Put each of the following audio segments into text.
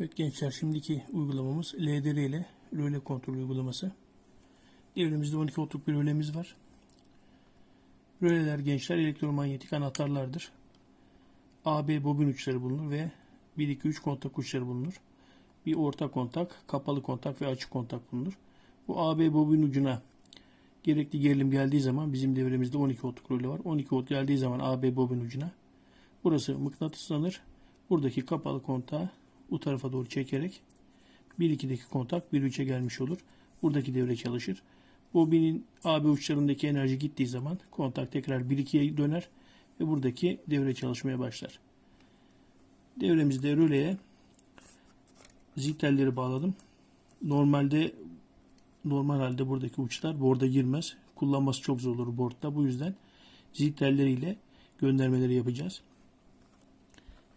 Evet gençler şimdiki uygulamamız LDR ile röle kontrol uygulaması. Devrimizde 12 voltluk bir rölemiz var. Röleler gençler elektromanyetik anahtarlardır. AB bobin uçları bulunur ve 1 2 3 kontak uçları bulunur. Bir orta kontak, kapalı kontak ve açık kontak bulunur. Bu AB bobin ucuna gerekli gerilim geldiği zaman bizim devremizde 12 voltluk röle var. 12 volt geldiği zaman AB bobin ucuna burası mıknatıslanır. Buradaki kapalı kontağı bu tarafa doğru çekerek 1-2'deki kontak 1-3'e gelmiş olur. Buradaki devre çalışır. Bobinin AB uçlarındaki enerji gittiği zaman kontak tekrar 1-2'ye döner ve buradaki devre çalışmaya başlar. Devremizde röleye zil telleri bağladım. Normalde normal halde buradaki uçlar borda girmez. Kullanması çok zor olur boardta. Bu yüzden zil telleriyle göndermeleri yapacağız.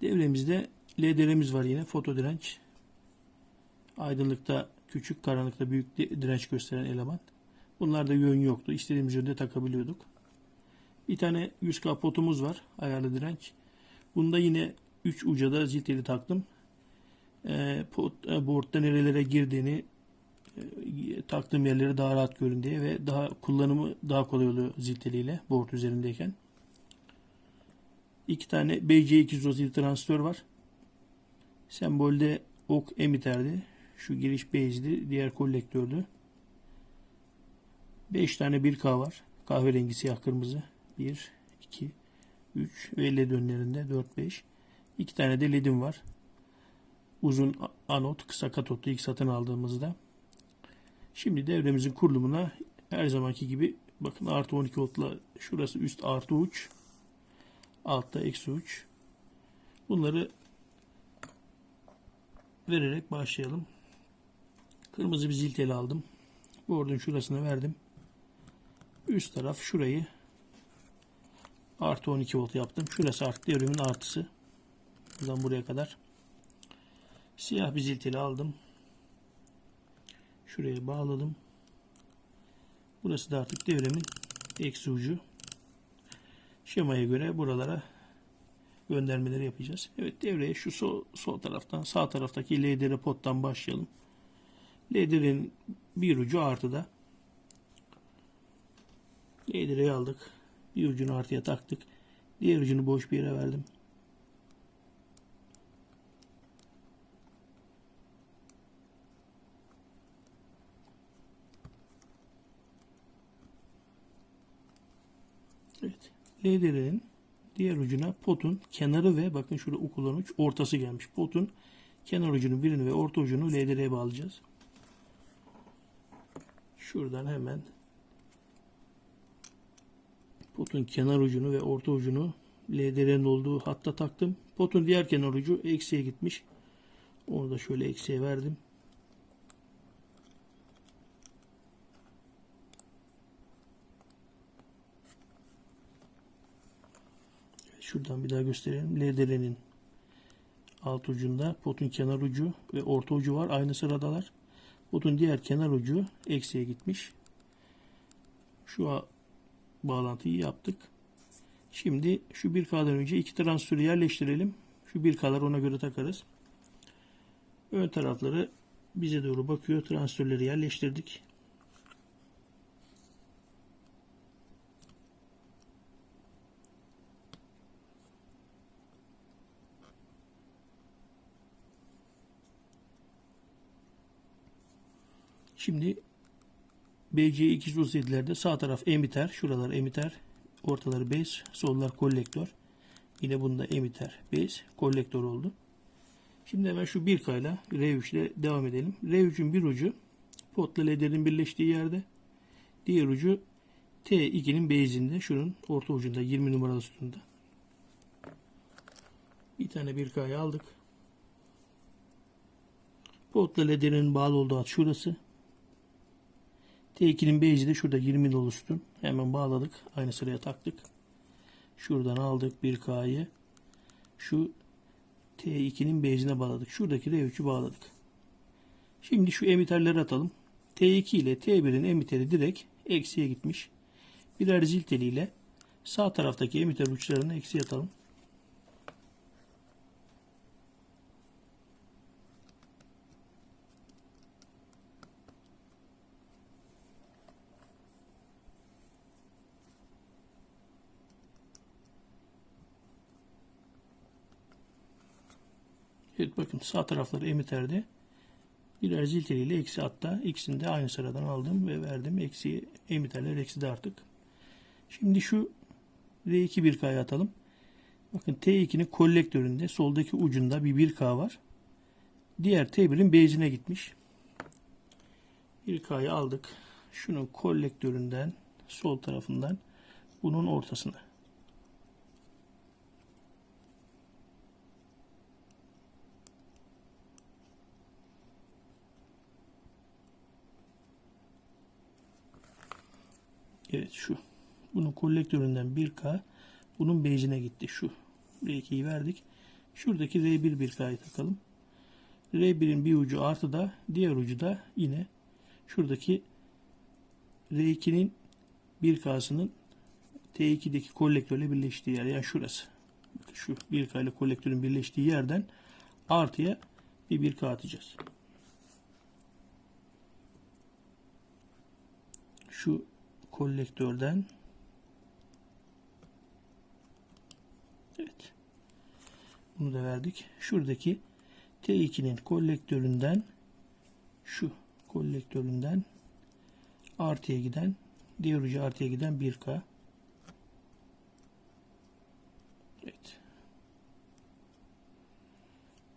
Devremizde LDR'miz var yine. Foto direnç. Aydınlıkta küçük, karanlıkta büyük direnç gösteren eleman. Bunlarda yön yoktu. İstediğimiz yönde takabiliyorduk. Bir tane 100K potumuz var. Ayarlı direnç. Bunda yine 3 uca da zil teli taktım. E, pot, e, board'da nerelere girdiğini e, taktığım yerleri daha rahat görün diye ve daha kullanımı daha kolay oluyor zil teliyle board üzerindeyken. İki tane BC200 zil transistör var. Sembolde ok emiterdi. Şu giriş base'di. Diğer kolektördü. 5 tane 1K var. Kahverengi siyah kırmızı. 1, 2, 3 ve LED önlerinde 4, 5. 2 tane de LED'im var. Uzun anot, kısa katotlu ilk satın aldığımızda. Şimdi devremizin kurulumuna her zamanki gibi bakın artı 12 voltla şurası üst artı uç. Altta eksi uç. Bunları vererek başlayalım. Kırmızı bir zil teli aldım. Board'un şurasına verdim. Üst taraf şurayı artı 12 volt yaptım. Şurası artı devrimin artısı. Buradan buraya kadar. Siyah bir zil teli aldım. Şuraya bağladım. Burası da artık devremin eksi ucu. Şemaya göre buralara göndermeleri yapacağız. Evet devreye şu sol, sol taraftan sağ taraftaki LDR pottan başlayalım. LDR'nin bir ucu artıda. LDR'yi aldık. Bir ucunu artıya taktık. Diğer ucunu boş bir yere verdim. Evet. LDR'nin diğer ucuna potun kenarı ve bakın şurada uç ortası gelmiş. Potun kenar ucunu birini ve orta ucunu LDR'ye bağlayacağız. Şuradan hemen potun kenar ucunu ve orta ucunu LDR'nin olduğu hatta taktım. Potun diğer kenar ucu eksiye gitmiş. Onu da şöyle eksiye verdim. Şuradan bir daha gösterelim. LDR'nin alt ucunda potun kenar ucu ve orta ucu var. Aynı sıradalar. Potun diğer kenar ucu eksiye gitmiş. Şu bağlantıyı yaptık. Şimdi şu 1K'dan önce iki transistörü yerleştirelim. Şu 1K'lar ona göre takarız. Ön tarafları bize doğru bakıyor. Transistörleri yerleştirdik. Şimdi BC237'lerde sağ taraf emiter, şuralar emiter, ortaları base, sollar kolektör. Yine bunda emiter, base, kolektör oldu. Şimdi hemen şu 1K ile R3 ile devam edelim. R3'ün bir ucu potla LED'lerin birleştiği yerde. Diğer ucu T2'nin base'inde, şunun orta ucunda 20 numaralı sütunda. Bir tane 1K'yı aldık. Potla LED'lerin bağlı olduğu hat şurası. T2'nin base'i de şurada 20 dolu sütun. Hemen bağladık. Aynı sıraya taktık. Şuradan aldık 1K'yı. Şu T2'nin base'ine bağladık. Şuradaki R3'ü bağladık. Şimdi şu emiterleri atalım. T2 ile T1'in emiteri direkt eksiye gitmiş. Birer zil teliyle sağ taraftaki emiter uçlarını eksiye atalım. Evet bakın sağ tarafları emiterde birer zil teliyle eksi hatta ikisini de aynı sıradan aldım ve verdim. Eksi emiterler eksi de artık. Şimdi şu R2 1K'ya atalım. Bakın T2'nin kolektöründe soldaki ucunda bir 1K var. Diğer T1'in base'ine gitmiş. 1K'yı aldık. Şunun kolektöründen sol tarafından bunun ortasına. Evet şu. Bunun kolektöründen 1K bunun base'ine gitti. Şu. R2'yi verdik. Şuradaki R1 1K'yı takalım. R1'in bir ucu artıda diğer ucu da yine şuradaki R2'nin 1K'sının T2'deki kolektörle birleştiği yer. Yani şurası. Bakın Şu 1K ile kolektörün birleştiği yerden artıya bir 1K atacağız. Şu kolektörden Evet. Bunu da verdik. Şuradaki T2'nin kolektöründen şu kolektöründen artıya giden diğer ucu artıya giden 1K. Evet.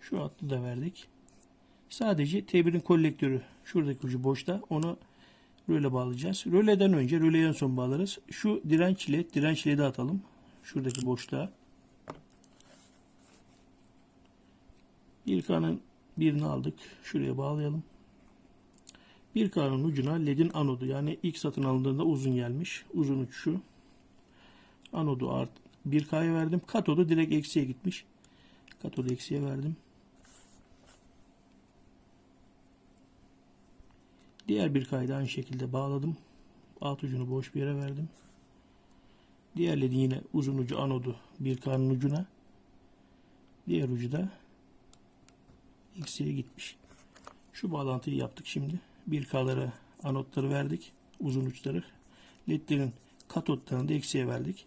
Şu hattı da verdik. Sadece T1'in kolektörü şuradaki ucu boşta. Onu röle bağlayacağız. Röleden önce röleyi en son bağlarız. Şu direnç led, direnç led'i atalım. Şuradaki boşluğa. Bir kanın birini aldık. Şuraya bağlayalım. Bir kanın ucuna ledin anodu yani ilk satın alındığında uzun gelmiş. Uzun uç şu. Anodu art 1K'ya verdim. Katodu direkt eksiye gitmiş. Katodu eksiye verdim. Diğer bir kaydı aynı şekilde bağladım. Alt ucunu boş bir yere verdim. Diğer ledin yine uzun ucu anodu bir kanın ucuna. Diğer ucu da eksiye gitmiş. Şu bağlantıyı yaptık şimdi. 1K'lara anotları verdik. Uzun uçları. LED'lerin katotlarını da eksiye verdik.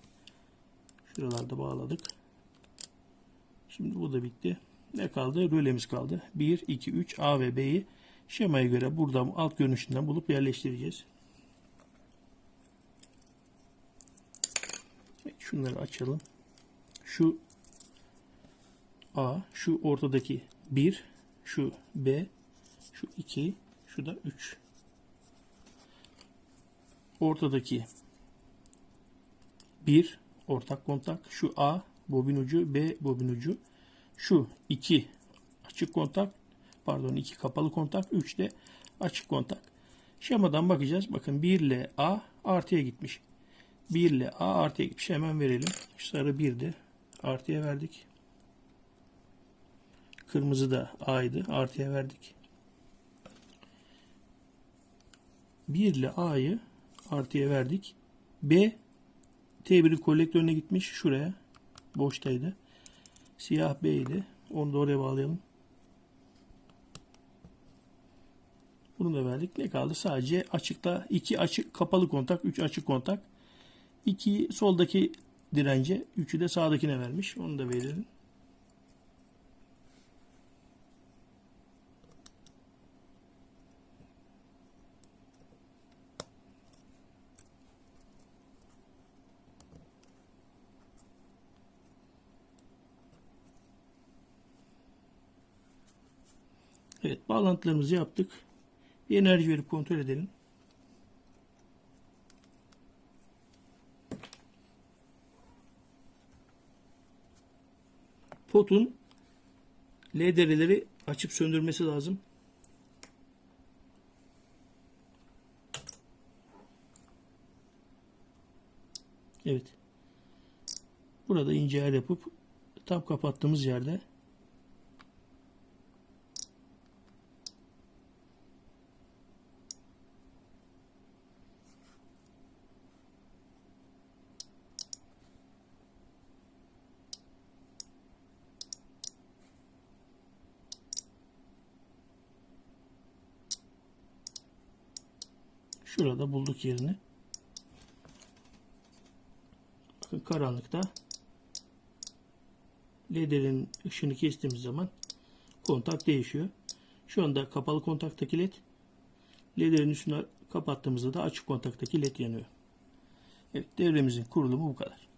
Şuralarda bağladık. Şimdi bu da bitti. Ne kaldı? Rölemiz kaldı. 1, 2, 3 A ve B'yi şemaya göre buradan alt görünüşünden bulup yerleştireceğiz. Şunları açalım. Şu A, şu ortadaki 1, şu B, şu 2, şu da 3. Ortadaki 1 ortak kontak, şu A bobin ucu, B bobin ucu, şu 2 açık kontak, pardon 2 kapalı kontak, 3 de açık kontak. Şemadan bakacağız. Bakın 1 ile A artıya gitmiş. 1 ile A artıya gitmiş. Hemen verelim. Sarı 1'di. Artıya verdik. Kırmızı da A'ydı. Artıya verdik. 1 ile A'yı artıya verdik. B T1'in kolektörüne gitmiş. Şuraya. Boştaydı. Siyah B idi. Onu da oraya bağlayalım. Bunu da verdik. Ne kaldı? Sadece açıkta 2 açık kapalı kontak, 3 açık kontak. 2 soldaki dirence, 3'ü de sağdakine vermiş. Onu da verelim. Evet bağlantılarımızı yaptık. Bir enerji verip kontrol edelim. Potun L dereleri açıp söndürmesi lazım. Evet. Burada ince ayar yapıp tam kapattığımız yerde Şurada bulduk yerini. Bakın karanlıkta LED'lerin ışını kestiğimiz zaman kontak değişiyor. Şu anda kapalı kontaktaki led. LED'lerin üstüne kapattığımızda da açık kontaktaki led yanıyor. Evet devremizin kurulumu bu kadar.